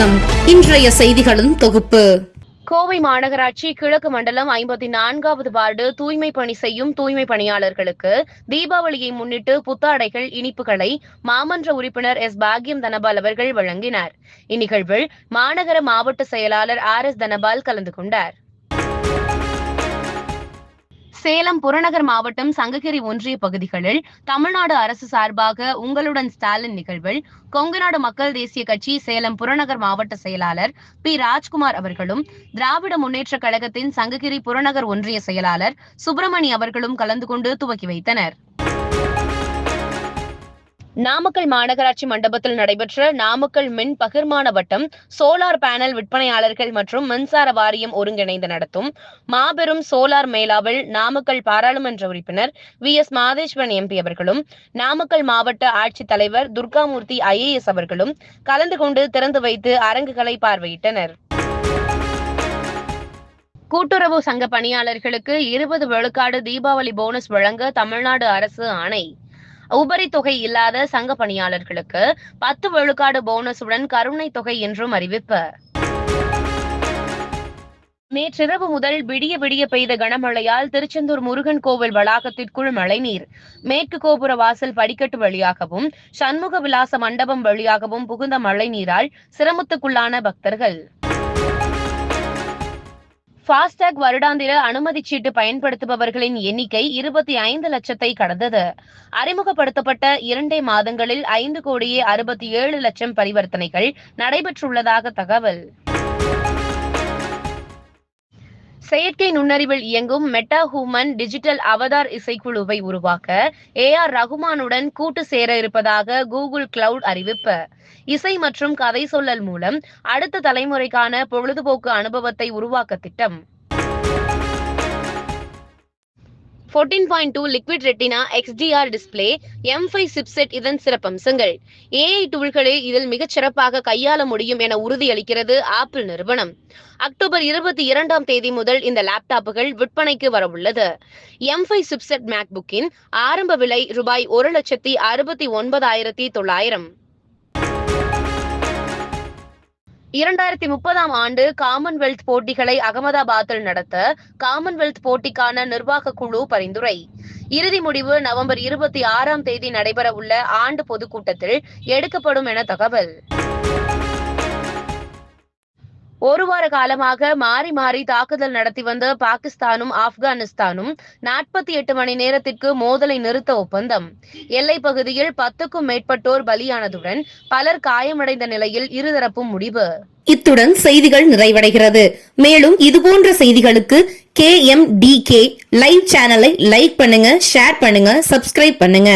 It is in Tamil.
வணக்கம். இன்றைய செய்திகளின் தொகுப்பு. கோவை மாநகராட்சி கிழக்கு மண்டலம் ஐம்பத்தி நான்காவது வார்டு தூய்மை பணி செய்யும் தூய்மை பணியாளர்களுக்கு தீபாவளியை முன்னிட்டு புத்தாடைகள் இனிப்புகளை மாமன்ற உறுப்பினர் எஸ். பாக்யம் தனபால் அவர்கள் வழங்கினார். இந்நிகழ்வில் மாநகர மாவட்ட செயலாளர் ஆர். எஸ். தனபால் கலந்து கொண்டார். சேலம் புறநகர் மாவட்டம் சங்ககிரி ஒன்றிய பகுதிகளில் தமிழ்நாடு அரசு சார்பாக உங்களுடன் ஸ்டாலின் நிகழ்வில் கொங்குநாடு மக்கள் தேசிய கட்சி சேலம் புறநகர் மாவட்ட செயலாளர் பி. ராஜ்குமார் அவர்களும் திராவிட முன்னேற்றக் கழகத்தின் சங்ககிரி புறநகர் ஒன்றிய செயலாளர் சுப்பிரமணி அவர்களும் கலந்து கொண்டு துவக்கி வைத்தனர். நாமக்கல் மாநகராட்சி மண்டபத்தில் நடைபெற்ற நாமக்கல் மின் பகிர்மான வட்டம் சோலார் பேனல் விற்பனையாளர்கள் மற்றும் மின்சார வாரியம் ஒருங்கிணைந்து நடத்தும் மாபெரும் சோலார் மேளாவில் நாமக்கல் பாராளுமன்ற உறுப்பினர் வி எஸ் மாதேஸ்வரன் எம்பி அவர்களும் நாமக்கல் மாவட்ட ஆட்சித் தலைவர் துர்காமூர்த்தி ஐஏஎஸ் அவர்களும் கலந்து கொண்டு திறந்து வைத்து அரங்குகளை பார்வையிட்டனர். கூட்டுறவு சங்க பணியாளர்களுக்கு இருபது விழுக்காடு தீபாவளி போனஸ் வழங்க தமிழ்நாடு அரசு ஆணை. உபரி தொகை இல்லாத சங்க பணியாளர்களுக்கு பத்து விழுக்காடு போனஸுடன் கருணை தொகை என்றும் அறிவிப்பு. நேற்றிரவு முதல் விடிய விடிய பெய்த கனமழையால் திருச்செந்தூர் முருகன் கோவில் வளாகத்திற்குள் மழைநீர் மேற்கு கோபுர வாசல் படிக்கட்டு வழியாகவும் சண்முக விலாச மண்டபம் வழியாகவும் புகுந்த மழைநீரால் சிரமத்துக்குள்ளான பக்தர்கள். பாஸ்டாக் வருடாந்திர அனுமதி சீட்டு பயன்படுத்துபவர்களின் எண்ணிக்கை இருபத்தி ஐந்து லட்சத்தை கடந்தது. அறிமுகப்படுத்தப்பட்ட இரண்டே மாதங்களில் ஐந்து கோடியே அறுபத்தி ஏழு லட்சம் பரிவர்த்தனைகள் நடைபெற்றுள்ளதாக தகவல். செயற்கை நுண்ணறிவில் இயங்கும் மெட்டா ஹூமன் டிஜிட்டல் அவதார் இசைக்குழுவை உருவாக்க ஏ ஆர் ரகுமானுடன் கூட்டு சேர இருப்பதாக கூகுள் கிளவுட் அறிவிப்பு. இசை மற்றும் கதை சொல்லல் மூலம் அடுத்த தலைமுறைக்கான பொழுதுபோக்கு அனுபவத்தை உருவாக்க திட்டம். 14.2 point two liquid retina XDR display M five chipset இதன் சிறப்பம்சங்கள். ஏஐ டூல்களை இதில் மிகச் சிறப்பாக கையாள முடியும் என உறுதியளிக்கிறது ஆப்பிள் நிறுவனம். அக்டோபர் இருபத்தி இரண்டாம் தேதி முதல் இந்த லேப்டாப்புகள் விற்பனைக்கு வரவுள்ளது. எம் ஃபைவ் சிப்செட் மேக்புக்கின் ஆரம்ப விலை ரூபாய் ஒரு லட்சத்தி அறுபத்தி ஒன்பதாயிரத்தி தொள்ளாயிரம். இரண்டாயிரத்தி முப்பதாம் ஆண்டு காமன்வெல்த் போட்டிகளை அகமதாபாத்தில் நடத்த காமன்வெல்த் போட்டிக்கான நிர்வாக குழு பரிந்துரை. இறுதி முடிவு நவம்பர் இருபத்தி ஆறாம் தேதி நடைபெற உள்ள ஆண்டு பொதுக்கூட்டத்தில் எடுக்கப்படும் என தகவல். ஒரு வார காலமாக மாறி மாறி தாக்குதல் நடத்தி வந்த பாகிஸ்தானும் ஆப்கானிஸ்தானும் நாற்பத்தி எட்டு மணி நேரத்திற்கு மோதலை நிறுத்த ஒப்பந்தம். எல்லை பகுதியில் பத்துக்கும் மேற்பட்டோர் பலியானதுடன் பலர் காயமடைந்த நிலையில் இருதரப்பும் முடிவு. இத்துடன் செய்திகள் நிறைவடைகிறது. மேலும் இதுபோன்ற செய்திகளுக்கு K M T K live சேனலை லைக் பண்ணுங்க ஷேர் பண்ணுங்க சப்ஸ்கிரைப் பண்ணுங்க.